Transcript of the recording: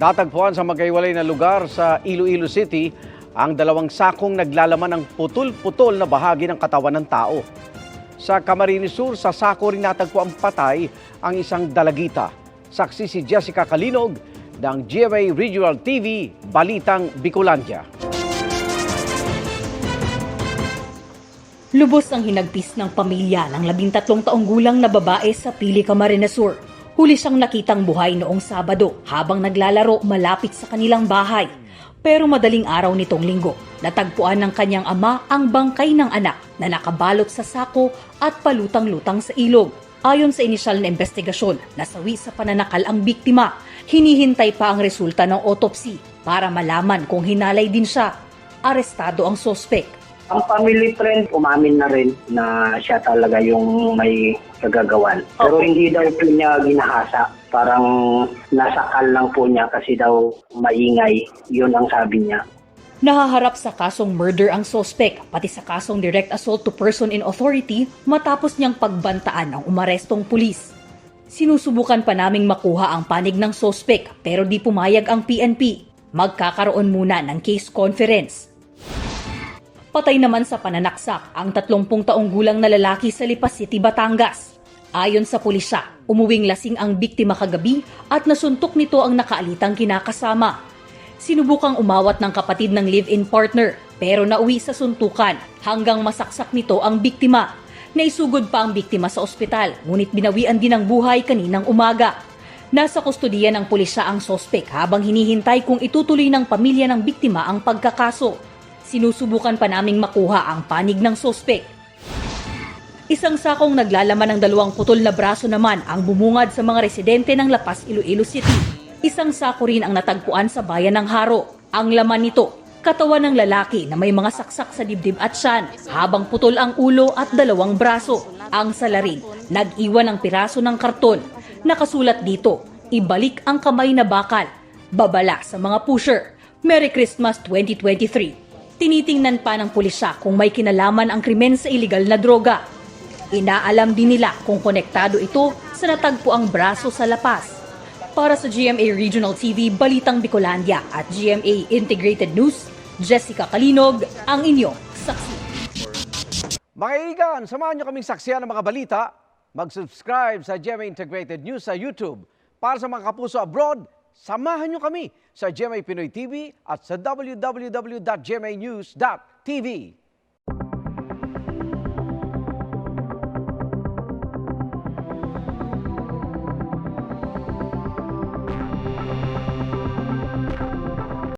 Natagpuan sa magkaiwalay na lugar sa Iloilo City ang dalawang sakong naglalaman ng putol-putol na bahagi ng katawan ng tao. Sa Camarines Sur, sa sako rin natagpuan patay ang isang dalagita. Saksi si Jessica Kalinog ng GMA Regional TV, Balitang Bicolandia. Lubos ang hinagpis ng pamilya ng labintatlong taong gulang na babae sa Pili Camarines Sur. Huli siyang nakitang buhay noong Sabado habang naglalaro malapit sa kanilang bahay. Pero madaling araw nitong linggo, natagpuan ng kanyang ama ang bangkay ng anak na nakabalot sa sako at palutang-lutang sa ilog. Ayon sa inisyal na investigasyon, nasawi sa pananakal ang biktima. Hinihintay pa ang resulta ng autopsy para malaman kung hinalay din siya. Arestado ang sospek. Ang family friend, umamin na rin na siya talaga yung may kagagawan. Pero hindi daw po niya ginahasa. Parang nasakal lang po niya kasi daw maingay. Yun ang sabi niya. Nahaharap sa kasong murder ang sospek, pati sa kasong direct assault to person in authority matapos niyang pagbantaan ng umarestong pulis. Sinusubukan pa naming makuha ang panig ng sospek pero di pumayag ang PNP. Magkakaroon muna ng case conference. Patay naman sa pananaksak ang 30 taong gulang na lalaki sa Lipas City, Batangas. Ayon sa pulisya, umuwing lasing ang biktima kagabi at nasuntok nito ang nakaalitang kinakasama. Sinubukang umawat ng kapatid ng live-in partner pero nauwi sa suntukan hanggang masaksak nito ang biktima. Naisugod pa ang biktima sa ospital ngunit binawian din ng buhay kaninang umaga. Nasa kustodiya ng pulisya ang sospek habang hinihintay kung itutuloy ng pamilya ng biktima ang pagkakaso. Sinusubukan pa naming makuha ang panig ng sospek. Isang sakong naglalaman ng dalawang putol na braso naman ang bumungad sa mga residente ng Lapas, Iloilo City. Isang sako rin ang natagpuan sa bayan ng Haro. Ang laman nito, katawan ng lalaki na may mga saksak sa dibdib at tiyan, habang putol ang ulo at dalawang braso. Ang salarin, nag-iwan ng piraso ng karton. Nakasulat dito, ibalik ang kamay na bakal. Babala sa mga pusher. Merry Christmas 2023. Tinitingnan pa ng pulisya kung may kinalaman ang krimen sa iligal na droga. Inaalam din nila kung konektado ito sa natagpuang braso sa lapas. Para sa GMA Regional TV, Balitang Bicolandia at GMA Integrated News, Jessica Kalinog, ang inyong saksi. Mga igan, samahan niyo kaming saksiyan ng mga balita. Mag-subscribe sa GMA Integrated News sa YouTube. Para sa mga kapuso abroad, samahan niyo kami sa GMA Pinoy TV at sa www.gmanews.tv.